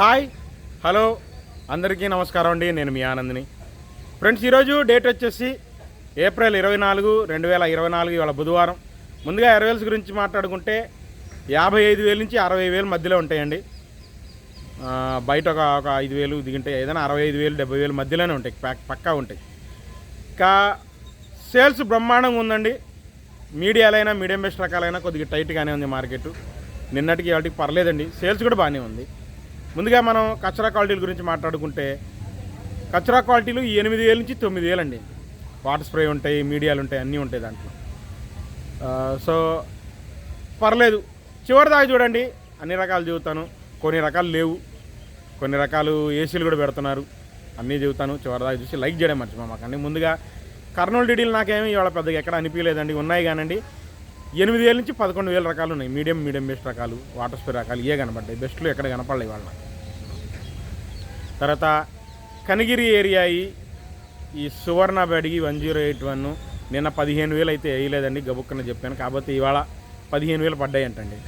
Hi hello అందరికీ నమస్కారం అండి. నేను మీ ఆనందిని. ఫ్రెండ్స్ ఈరోజు డేట్ వచ్చేసి ఏప్రిల్ ఇరవై నాలుగు రెండు వేల ఇరవై నాలుగు ఇవాళ బుధవారం. ముందుగా ఎరవేల్స్ గురించి మాట్లాడుకుంటే యాభై ఐదు వేల నుంచి అరవై వేలు మధ్యలో ఉంటాయండి. బయట ఒక ఒక ఐదు వేలు దిగుంటే ఏదైనా అరవై ఐదు వేలు డెబ్బై వేలు మధ్యలోనే ఉంటాయి. ప్యాక్ పక్కా ఉంటాయి. ఇంకా సేల్స్ బ్రహ్మాండంగా ఉందండి. మీడియాలైనా మీడియం బెస్ట్ రకాలైనా కొద్దిగా టైట్గానే ఉంది మార్కెట్ నిన్నటికి వాటికి పర్లేదండి. సేల్స్ కూడా బాగానే ఉంది. ముందుగా మనం కచరా క్వాలిటీల గురించి మాట్లాడుకుంటే కచరా క్వాలిటీలు ఎనిమిది వేల నుంచి తొమ్మిది వేలు అండి వాటర్ స్ప్రే ఉంటాయి మీడియాలు ఉంటాయి అన్నీ ఉంటాయి దాంట్లో. సో పర్లేదు. చివరి దాకా చూడండి. అన్ని రకాలు చెబుతాను. కొన్ని రకాలు లేవు. కొన్ని రకాలు ఏసీలు కూడా పెడుతున్నారు. అన్నీ చెబుతాను. చివరి దాకా చూసి లైక్ చేయడం మర్చిపో మాకండి ముందుగా కర్నూలు డీడీలు నాకేమి ఇవాళ పెద్దగా ఎక్కడ అనిపించలేదండి. ఉన్నాయి కానండి. ఎనిమిది వేల నుంచి పదకొండు వేల రకాలు ఉన్నాయి. మీడియం మీడియం బెస్ట్ రకాలు వాటర్ స్ప్రే రకాలు ఏ కనపడ్డాయి బెస్ట్లు ఎక్కడ కనపడలేవు వాళ్ళ తర్వాత కనిగిరి ఏరియా ఈ ఈ Suvarna Byadgi one zero eight one నిన్న పదిహేను వేలు అయితే వేయలేదండి గబుక్కన చెప్పాను. కాకపోతే ఇవాళ పదిహేను వేలు పడ్డాయి అంటండి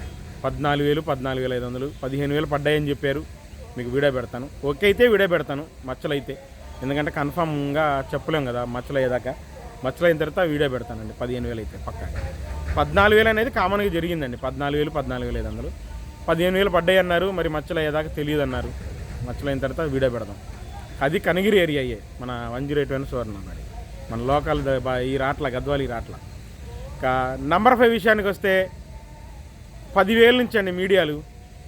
పద్నాలుగు వేలు పద్నాలుగు వేల ఐదు వందలు పదిహేను వేలు పడ్డాయని చెప్పారు. మీకు వీడియో పెడతాను. ఓకే అయితే వీడియో పెడతాను మచ్చలు అయితే ఎందుకంటే కన్ఫామ్గా చెప్పలేం కదా మచ్చలు అయ్యేదాకా మచ్చలు అయిన తర్వాత వీడియో పెడతానండి పదిహేను వేలు అయితే పక్కా. పద్నాలుగు వేలు అనేది కామన్గా జరిగిందండి. పద్నాలుగు వేలు పద్నాలుగు వేలు ఐదు వందలు పదిహేను వేలు పడ్డాయి అన్నారు మరి మచ్చలు అయ్యేదాకా తెలియదు అన్నారు. మచ్చలు అయిన తర్వాత వీడియో పెడదాం. అది కనగిరి ఏరియా అయ్యే మన one zero eight one Suvarna మరి మన లోకల్ ఈ రాట్ల గద్వాల ఈ రాట్ల. ఇంకా నంబర్ ఫైవ్ విషయానికి వస్తే పదివేల నుంచి అండి మీడియాలు.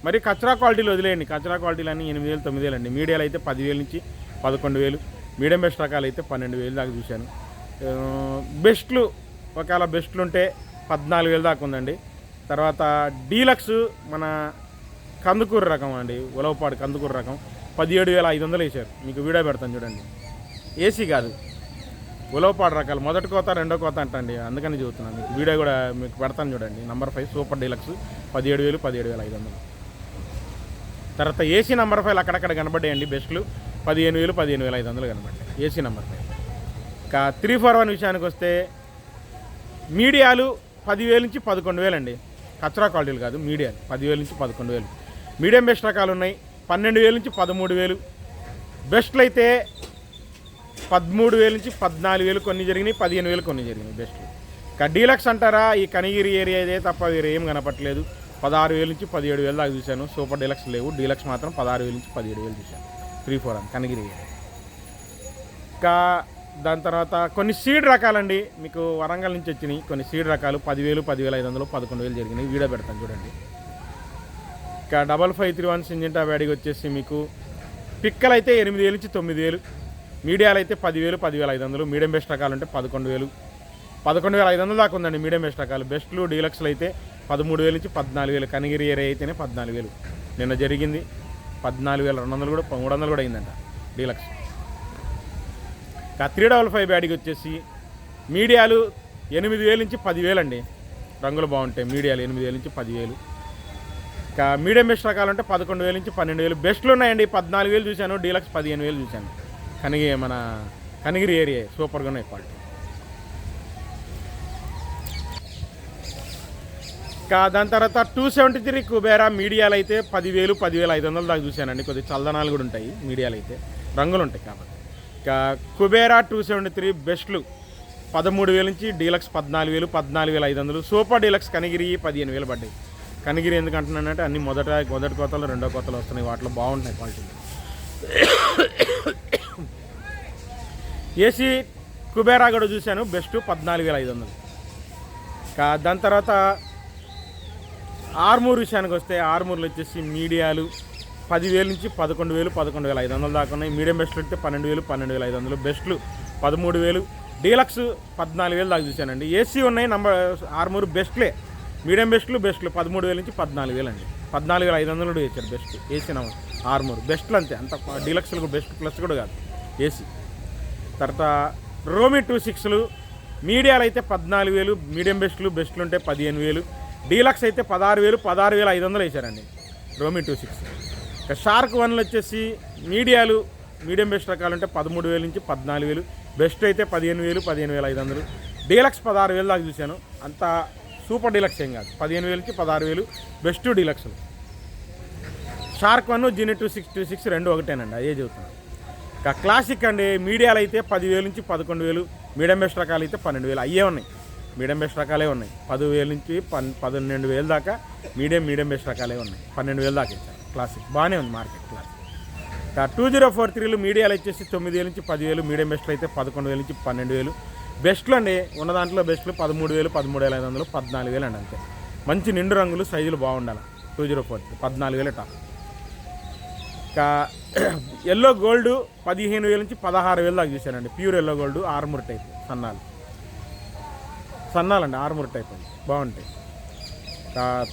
మరి కచరా క్వాలిటీలు వదిలేయండి. కచరా క్వాలిటీలు అన్నీ ఎనిమిది వేలు తొమ్మిది వేలు అండి. మీడియాలు అయితే పదివేల నుంచి పదకొండు వేలు. మీడియం బెస్ట్ రకాలు అయితే పన్నెండు వేలు దాకా చూశాను. బెస్ట్లు ఒకవేళ బెస్ట్లు ఉంటే పద్నాలుగు వేలు దాకా ఉందండి. తర్వాత డీలక్స్ మన కందుకూరు రకం అండి. ఉలవపాడు కందుకూరు రకం. పదిహేడు వేల ఐదు వందలు వేసారు మీకు వీడియో పెడతాను చూడండి. ఏసీ కాదు. ఉలవపాడు రకాలు. మొదటి కోత రెండో కోత అంటండి. అందుకని చూస్తున్నాను మీకు వీడియో కూడా మీకు పెడతాను చూడండి. నంబర్ ఫైవ్ సూపర్ డీలక్స్ పదిహేడు వేలు పదిహేడు వేల ఐదు వందలు. తర్వాత ఏసీ నంబర్ ఫైవ్ అక్కడక్కడ కనబడ్డాయండి బెస్ట్లు. పదిహేను వేలు పదిహేను వేల ఐదు వందలు కనబడ్డాయి. ఏసీ నంబర్ ఫైవ్ ఇంకా త్రీ ఫోర్ వన్ విషయానికి వస్తే మీడియాలు పదివేల నుంచి పదకొండు వేలు అండి కచరా క్వాలిటీలు కాదు మీడియం. పదివేల నుంచి పదకొండు వేలు. మీడియం బెస్ట్ రకాలు ఉన్నాయి. పన్నెండు వేల నుంచి పదమూడు వేలు. బెస్ట్లు అయితే పదమూడు వేల నుంచి పద్నాలుగు వేలు కొన్ని జరిగినాయి పదిహేను వేలు కొన్ని జరిగినాయి బెస్ట్లు. ఇంకా డీలక్స్ అంటారా? ఈ కనిగిరి ఏరియా ఇదే తప్ప వేరే ఏం కనపట్లేదు పదహారు వేల నుంచి పదిహేడు వేలు దాకా చూశాను. సూపర్ డీలక్స్ లేవు. డీలక్స్ మాత్రం పదహారు వేల నుంచి పదిహేడు వేలు చూశాను. త్రీ ఫోర్ అని కనిగిరి ఏరియా. ఇంకా దాని తర్వాత కొన్ని సీడ్ రకాలండి. మీకు వరంగల్ నుంచి వచ్చినాయి. కొన్ని సీడ్ రకాలు పదివేలు పదివేల ఐదు వందలు పదకొండు వేలు జరిగినాయి. వీడియో పెడతాను చూడండి. ఇంకా double five three one Syngenta బ్యాడీకి వచ్చేసి మీకు పిక్కలు అయితే ఎనిమిది వేలు నుంచి తొమ్మిది వేలు. మీడియాలు అయితే పదివేలు పదివేల ఐదు వందలు. మీడియం బెస్ట్ రకాలు అంటే పదకొండు వేలు. పదకొండు వేల ఐదు వందలు దాకా ఉందండి మీడియం బెస్ట్ రకాలు. బెస్ట్లు డీలక్స్లు అయితే పదమూడు వేలు నుంచి పద్నాలుగు వేలు. కనిగిరి ఏరియా అయితేనే పద్నాలుగు వేలు. నిన్న జరిగింది పద్నాలుగు వేల రెండు వందలు కూడా మూడు వందలు కూడా అయిందంట డీలక్స్. త్రీ డబల్ ఫైవ్ బ్యాడీకి వచ్చేసి మీడియాలు ఎనిమిది వేలు నుంచి పదివేలు అండి రంగులు బాగుంటాయి మీడియాలు ఎనిమిది వేలు నుంచి పదివేలు. ఇంకా మీడియం బెస్ట్ రకాలు అంటే పదకొండు వేలు నుంచి పన్నెండు వేలు. బెస్ట్లు ఉన్నాయండి పద్నాలుగు వేలు చూశాను డీలక్స్ పదిహేను వేలు చూశాను. కనిగి మన కనిగిరి ఏరియా సూపర్గా ఉన్నాయి క్వాలిటీ ఇంకా దాని తర్వాత టూ సెవెంటీ త్రీ కుబేరా మీడియాలు అయితే పదివేలు పదివేల ఐదు వందలు దాకా చూశానండి. కొద్దిగా చల్లనాలు కూడా ఉంటాయి మీడియాలు అయితే రంగులు ఉంటాయి కాబట్టి. కుబేరా టూ సెవెంటీ త్రీ బెస్ట్లు పదమూడు వేల నుంచి డీలక్స్ పద్నాలుగు వేలు పద్నాలుగు వేల ఐదు వందలు. సూపర్ డీలక్స్ కనిగిరి పదిహేను వేలు పడ్డాయి. కనిగిరి ఎందుకు అంటున్నానంటే అన్ని మొదట మొదటి కోతలు రెండో కోతలు వస్తున్నాయి. వాటిలో బాగుంటున్నాయి క్వాలిటీ ఏసీ కుబేరా కూడా చూశాను. బెస్ట్ పద్నాలుగు వేల ఐదు వందలు. దాని తర్వాత ఆర్మూర్ విషయానికి వస్తే ఆర్మూర్లు వచ్చేసి మీడియాలు పదివేలు నుంచి పదకొండు వేలు పదకొండు వేల ఐదు వందలు దాకా ఉన్నాయి. మీడియం బెస్ట్లు అయితే పన్నెండు వేలు పన్నెండు వేల ఐదు వందలు. బెస్ట్లు పదమూడు వేలు. డీలక్స్ పద్నాలుగు వేలు దాకా చూశానండి. ఏసీ ఉన్నాయి నంబర్ ఆరుమూరు బెస్ట్లే. మీడియం బెస్ట్లు బెస్ట్లు పదమూడు వేల నుంచి పద్నాలుగు వేలు అండి. పద్నాలుగు వేల ఐదు వందలు కూడా వేసారు బెస్ట్ ఏసీ నంబర్ ఆరుమూరు. బెస్ట్లు అంతే అంత డీలక్స్లు బెస్ట్ ప్లస్ కూడా కాదు ఏసీ. తర్వాత రోమి టూ సిక్స్లు మీడియాలు అయితే పద్నాలుగు వేలు మీడియం బెస్ట్లు బెస్ట్లు ఉంటే పదిహేను వేలు డీలక్స్ అయితే పదహారు వేలు పదహారు వేల ఐదు వందలు వేశారండి రోమి టూ సిక్స్. ఇక షార్క్ వన్లు వచ్చేసి మీడియాలు మీడియం బెస్ట్ రకాలు అంటే పదమూడు వేలు నుంచి పద్నాలుగు వేలు. బెస్ట్ అయితే పదిహేను వేలు పదిహేను వేల ఐదు వందలు. డీలక్స్ పదహారు వేలు దాకా చూశాను. అంత సూపర్ డీలక్స్ ఏం కాదు. పదిహేను వేలు నుంచి పదహారు వేలు బెస్ట్ డీలక్స్లు. షార్క్ వన్ జీనీ టూ సిక్స్ టూ సిక్స్ రెండు ఒకటేనండి అదే చెబుతున్నాను ఇక క్లాసిక్ అండి మీడియాలు అయితే పదివేలు నుంచి పదకొండు వేలు మీడియం బెస్ట్ రకాలు అయితే పన్నెండు వేలు అయ్యే ఉన్నాయి. మీడియం బెస్ట్ రకాలే ఉన్నాయి. పదివేలు నుంచి పన్ పన్నెండు వేలు దాకా మీడియం మీడియం బెస్ట్ రకాలే ఉన్నాయి. పన్నెండు వేలు దాకా ఇచ్చారు క్లాసిక్. బాగానే ఉంది market classic two zero four త్రీలు మీడియాలు వచ్చేసి తొమ్మిది వేలు నుంచి పదివేలు మీడియం బెస్ట్లు అయితే పదకొండు వేలు నుంచి పన్నెండు వేలు. బెస్ట్లు అండి ఉన్న దాంట్లో బెస్ట్లు పదమూడు వేలు పదమూడు వేల ఐదు వందలు పద్నాలుగు వేలు అండి అంతే. మంచి నిండు రంగులు సైజులు బాగుండాలి. టూ జీరో ఫోర్ త్రీ పద్నాలుగు వేలు టాప్. ఇంకా ఎల్లో గోల్డ్ పదిహేను వేల నుంచి పదహారు వేలు దాకా చూశానండి. Pure yellow gold Armoor type సన్నాలు. సన్నాలండి ఆర్మూర్ టైప్ అండి బాగుంటాయి.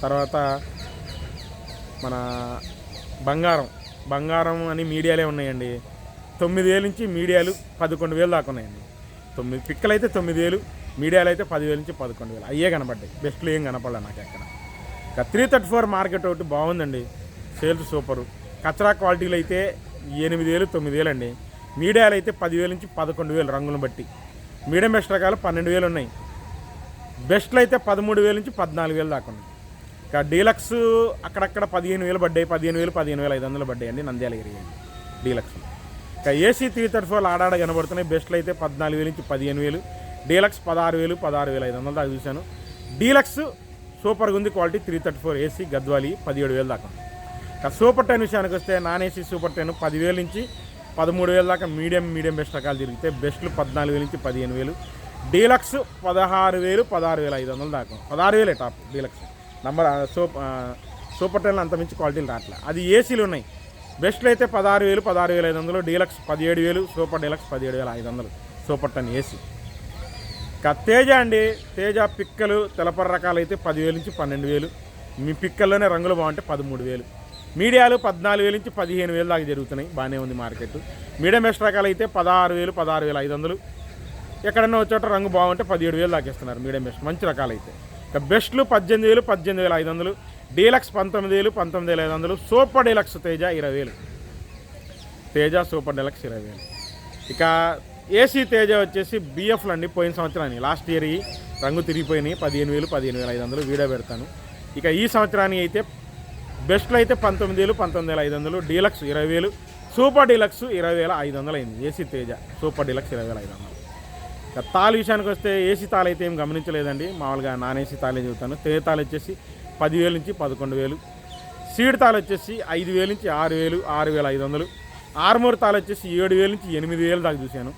తర్వాత మన బంగారం. బంగారం అని మీడియాలే ఉన్నాయండి. తొమ్మిది వేలు నుంచి మీడియాలు పదకొండు వేలు దాకా ఉన్నాయండి. తొమ్మిది పిక్కలు అయితే తొమ్మిది వేలు మీడియాలు అయితే పదివేలు నుంచి పదకొండు వేలు. అయ్యే కనపడ్డాయి. బెస్ట్లు ఏం కనపడలే నాకు ఎక్కడ. ఇక త్రీ థర్టీ ఫోర్ మార్కెట్ ఒకటి బాగుందండి. Sales super. కచరా క్వాలిటీలు అయితే ఎనిమిది వేలు తొమ్మిది వేలు అండి మీడియాలు అయితే పదివేల నుంచి పదకొండు వేలు రంగులను బట్టి. మీడియం బెస్ట్ రకాలు పన్నెండు వేలు ఉన్నాయి. బెస్ట్లు అయితే పదమూడు వేల నుంచి పద్నాలుగు వేలు దాకా ఉన్నాయి. ఇక డీలక్స్ అక్కడక్కడ పదిహేను వేలు పడ్డాయి. పదిహేను వేలు పదిహేను వేల ఐదు వందలు పడ్డాయి అండి నంద్యాల ఏరియా డీలక్స్. ఇక ఏసీ త్రీ థర్టీ ఫోర్ ఆడాడ కనబడుతున్నాయి. బెస్ట్లు అయితే పద్నాలుగు వేలు నుంచి పదిహేను వేలు. డీలక్స్ పదహారు వేలు పదహారు వేల ఐదు వందలు దాకా చూశాను. డీలక్స్ సూపర్గా ఉంది quality three thirty four AC గద్వాలి పదిహేడు వేలు దాకా. ఇక సూపర్ టెన్ విషయానికి వస్తే నాన్ ఏసీ సూపర్ టెన్ పదివేలు నుంచి పదమూడు వేల దాకా మీడియం మీడియం బెస్ట్ రకాలు తిరిగితే బెస్ట్లు పద్నాలుగు వేలు నుంచి పదిహేను వేలు. డీలక్స్ పదహారు వేలు పదహారు వేల ఐదు వందలు దాకా. పదహారు వేలే టాప్ డీలక్స్. నంబర్ సూప్ సూపర్ టెన్లో అంత మించి క్వాలిటీలు రావట్లే. అది ఏసీలు ఉన్నాయి. బెస్ట్లు అయితే పదహారు వేలు పదహారు వేల ఐదు వందలు డీలక్స్ పదిహేడు వేలు సూపర్ డీలక్స్ పదిహేడు వేల ఐదు వందలు. Super ten AC. ఇంకా తేజ అండి. తేజ పిక్కలు తెలపర రకాలు అయితే పదివేలు నుంచి పన్నెండు వేలు. మీ పిక్కల్లోనే రంగులు బాగుంటే పదమూడు వేలు. మీడియాలు పద్నాలుగు వేలు నుంచి పదిహేను వేలు దాకా జరుగుతున్నాయి. బాగానే ఉంది మార్కెట్. మీడియం బెస్ట్ రకాలు అయితే పదహారు వేలు పదహారు వేల ఐదు వందలు. ఎక్కడన్నా వచ్చేట రంగు బాగుంటే పదిహేడు వేలు దాకా ఇస్తున్నారు మీడియం బెస్ట్. మంచి రకాలు అయితే. ఇక బెస్ట్లు పద్దెనిమిది వేలు పద్దెనిమిది వేల ఐదు వందలు డీలక్స్ పంతొమ్మిది వేలు పంతొమ్మిది వేల ఐదు వందలు సూపర్ డీలక్స్ తేజ ఇరవై వేలు. తేజ సూపర్ డీలక్స్ ఇరవై వేలు. ఇక ఏసీ తేజ వచ్చేసి బిఎఫ్లు అండి పోయిన సంవత్సరానికి. లాస్ట్ ఇయర్ ఈ రంగు తిరిగిపోయినాయి పదిహేను వేలు పదిహేను వేల ఐదు వందలు వీడియో పెడతాను. ఇక ఈ సంవత్సరానికి అయితే బెస్ట్లో అయితే పంతొమ్మిది వేలు పంతొమ్మిది వేల ఐదు వందలు డీలక్స్ ఇరవై వేలు సూపర్ డీలక్స్ ఇరవై వేల ఐదు వందలు అయింది ఏసీ తేజ సూపర్ డీలక్స్ ఇరవై వేల ఐదు వందలు. ఇక తాళ విషయానికి వస్తే ఏసీ తాళ అయితే ఏం గమనించలేదండి. మామూలుగా నాన్ ఏసీ తాళే చెబుతాను. తే తాళి వచ్చేసి పదివేలు నుంచి పదకొండు వేలు. సీడ్ తాళి వచ్చేసి ఐదు వేలు నుంచి ఆరు వేలు ఆరు వేల ఐదు వందలు. ఆరుమూరు తాళ వచ్చేసి ఏడు వేలు నుంచి ఎనిమిది వేలు దాకా చూశాను.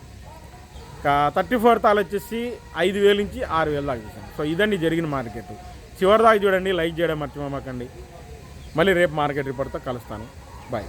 ఇంకా థర్టీ ఫోర్ తాళి వచ్చేసి ఐదు వేలు నుంచి ఆరు వేలు దాకా చూశాను. సో ఇదండి జరిగిన మార్కెట్. చివరి దాకా చూడండి లైక్ చేయడం మర్చిపోమాకండి. మళ్ళీ రేపు మార్కెట్ రిపోర్ట్తో కలుస్తాను. బాయ్.